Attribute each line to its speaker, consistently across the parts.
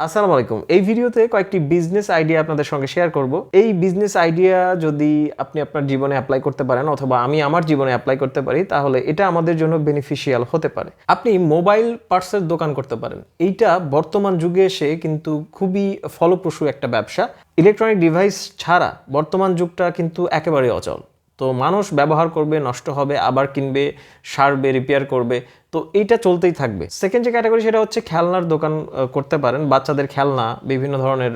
Speaker 1: আসসালামু আলাইকুম। এই ভিডিওতে কয়েকটি বিজনেস আইডিয়া আপনাদের সঙ্গে শেয়ার করব। এই বিজনেস আইডিয়া যদি আপনি আপনার জীবনে অ্যাপ্লাই করতে পারেন অথবা আমি আমার জীবনে অ্যাপ্লাই করতে পারি, তাহলে এটা আমাদের জন্য বেনিফিশিয়াল হতে পারে। আপনি মোবাইল পার্টসের দোকান করতে পারেন। এইটা বর্তমান যুগে এসে কিন্তু খুবই ফলপ্রসূ একটা ব্যবসা। ইলেকট্রনিক ডিভাইস ছাড়া বর্তমান যুগটা কিন্তু একেবারে অচল। তো মানুষ ব্যবহার করবে, নষ্ট হবে, আবার কিনবে, সারবে রিপেয়ার করবে, তো এইটা চলতেই থাকবে। সেকেন্ড যে ক্যাটাগরি সেটা হচ্ছে খেলনার দোকান করতে পারেন। বাচ্চাদের খেলনা, বিভিন্ন ধরনের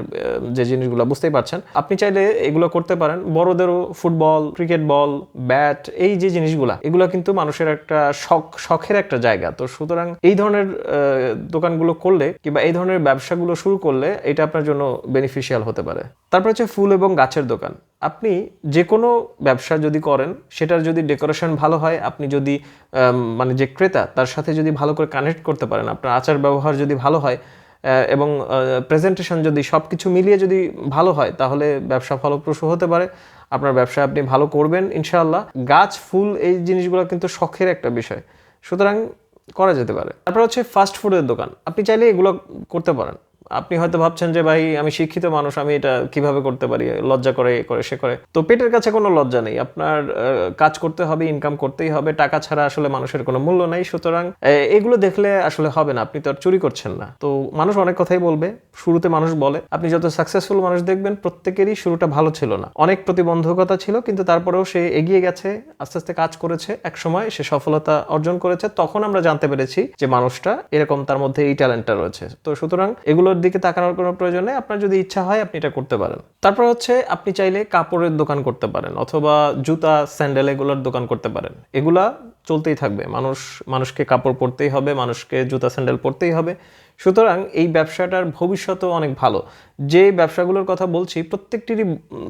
Speaker 1: যে জিনিসগুলো, বুঝতেই পারছেন। আপনি চাইলে এগুলো করতে পারেন। বড়দেরও ফুটবল ক্রিকেট বল ব্যাট এই যে জিনিসগুলা, এগুলো কিন্তু মানুষের একটা শখ, শখের একটা জায়গা। তো সুতরাং এই ধরনের দোকানগুলো করলে কিংবা এই ধরনের ব্যবসাগুলো শুরু করলে এটা আপনার জন্য বেনিফিশিয়াল হতে পারে। তারপর হচ্ছে ফুল এবং গাছের দোকান। আপনি যে কোনো ব্যবসা যদি করেন, সেটার যদি ডেকোরেশন ভালো হয়, আপনি যদি মানে যে ক্রেতা, তার সাথে যদি ভালো করে কানেক্ট করতে পারেন, আপনার আচার ব্যবহার যদি ভালো হয় এবং প্রেজেন্টেশন যদি সব কিছু মিলিয়ে যদি ভালো হয়, তাহলে ব্যবসা ফলপ্রসূ হতে পারে। আপনার ব্যবসা আপনি ভালো করবেন, ইনশাআল্লাহ। গাছ, ফুল, এই জিনিসগুলো কিন্তু শখের একটা বিষয়। সুতরাং করা যেতে পারে। তারপর হচ্ছে ফাস্ট ফুডের দোকান। আপনি চাইলে এগুলো করতে পারেন। আপনি হয়তো ভাবছেন যে, ভাই, আমি শিক্ষিত মানুষ, আমি এটা কীভাবে করতে পারি? লজ্জা করে এ করে, সে করে। তো পেটের কাছে কোনো লজ্জা নেই। আপনার কাজ করতে হবে ইনকাম করতেই হবে। টাকা ছাড়া আসলে মানুষের কোনো মূল্য নাই। সুতরাং এগুলো দেখলে আসলে হবে না। আপনি তো আর চুরি করছেন না। তো মানুষ অনেক কথাই বলবে। শুরুতে মানুষ বলে। আপনি যত সাকসেসফুল মানুষ দেখবেন, প্রত্যেকেরই শুরুটা ভালো ছিল না। অনেক প্রতিবন্ধকতা ছিল, কিন্তু তারপরেও সে এগিয়ে গেছে, আস্তে আস্তে কাজ করেছে। এক সময় সে সফলতা অর্জন করেছে। তখন আমরা জানতে পেরেছি যে, মানুষটা এরকম তার মধ্যে এই ট্যালেন্টটা রয়েছে। তো সুতরাং এগুলোর দিকে তাকানোর কোনো প্রয়োজন নেই। আপনার যদি ইচ্ছা হয় আপনি এটা করতে পারেন। তারপর হচ্ছে আপনি চাইলে কাপড়ের দোকান করতে পারেন অথবা জুতা, স্যান্ডেল এগুলোর দোকান করতে পারেন। এগুলা চলতেই থাকবে। মানুষ, মানুষকে কাপড় পরতেই হবে, মানুষকে জুতা, স্যান্ডেল পরতেই হবে। সুতরাং এই ব্যবসাটার ভবিষ্যতও অনেক ভালো। যে ব্যবসাগুলোর কথা বলছি, প্রত্যেকটিরই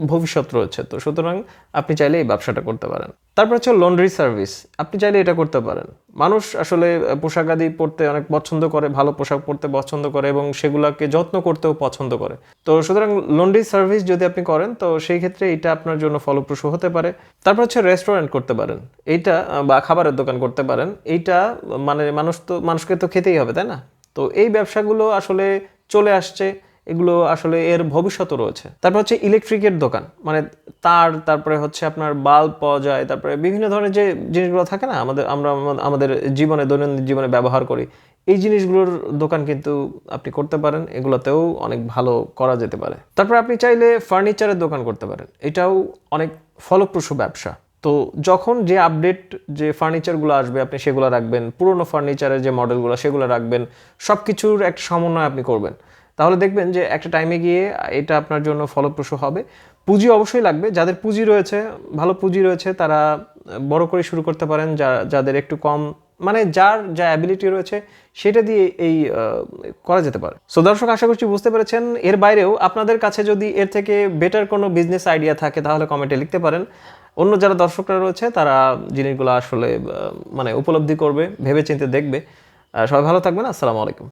Speaker 1: ভবিষ্যৎ রয়েছে। তো সুতরাং আপনি চাইলে এই ব্যবসাটা করতে পারেন। তারপর হচ্ছে লন্ড্রি সার্ভিস আপনি চাইলে এটা করতে পারেন। মানুষ আসলে পোশাক আদি পরতে অনেক পছন্দ করে, ভালো পোশাক পরতে পছন্দ করে এবং সেগুলোকে যত্ন করতেও পছন্দ করে। তো সুতরাং লন্ড্রি সার্ভিস যদি আপনি করেন, তো সেই ক্ষেত্রে এটা আপনার জন্য ফলপ্রসূ হতে পারে। তারপর হচ্ছে রেস্টুরেন্ট করতে পারেন। এইটা বা খাবারের দোকান করতে পারেন। এইটা মানে মানুষ তো, মানুষকে তো খেতেই হবে, তাই না? তো এই ব্যবসাগুলো আসলে চলে আসছে। এগুলো আসলে এর ভবিষ্যতও রয়েছে। তারপর হচ্ছে ইলেকট্রিকের দোকান মানে তার, তারপরে হচ্ছে আপনার বাল্ব পাওয়া যায়, তারপরে বিভিন্ন ধরনের যে জিনিসগুলো থাকে না, আমাদের, আমরা আমাদের জীবনে, দৈনন্দিন জীবনে ব্যবহার করি, এই জিনিসগুলোর দোকান কিন্তু আপনি করতে পারেন, এগুলোতেও অনেক ভালো করা যেতে পারে। তারপর আপনি চাইলে ফার্নিচারের দোকান করতে পারেন, এটাও অনেক ফলপ্রসূ ব্যবসা। তো যখন যে আপডেট যে ফার্নিচারগুলো আসবে, আপনি সেগুলো রাখবেন, পুরনো ফার্নিচারের যে মডেলগুলো সেগুলো রাখবেন সব কিছুর একটা সমন্বয় আপনি করবেন। তাহলে দেখবেন যে একটা টাইমে গিয়ে এটা আপনার জন্য ফলপ্রসূ হবে। পুঁজি অবশ্যই লাগবে। যাদের পুঁজি রয়েছে, ভালো পুঁজি রয়েছে, তারা বড় করে শুরু করতে পারেন। যা, যাদের একটু কম মানে যার যা অ্যাবিলিটি রয়েছে, সেটা দিয়ে এই করা যেতে পারে। সো দর্শক, আশা করছি বুঝতে পেরেছেন। এর বাইরেও আপনাদের কাছে যদি এর থেকে বেটার কোনো বিজনেস আইডিয়া থাকে, তাহলে কমেন্টে লিখতে পারেন। অন্য যারা দর্শকরা রয়েছে, তারা জিনিসগুলো আসলে মানে উপলব্ধি করবে ভেবে চিন্তে দেখবে সবাই ভালো থাকবেন। আসসালামু আলাইকুম।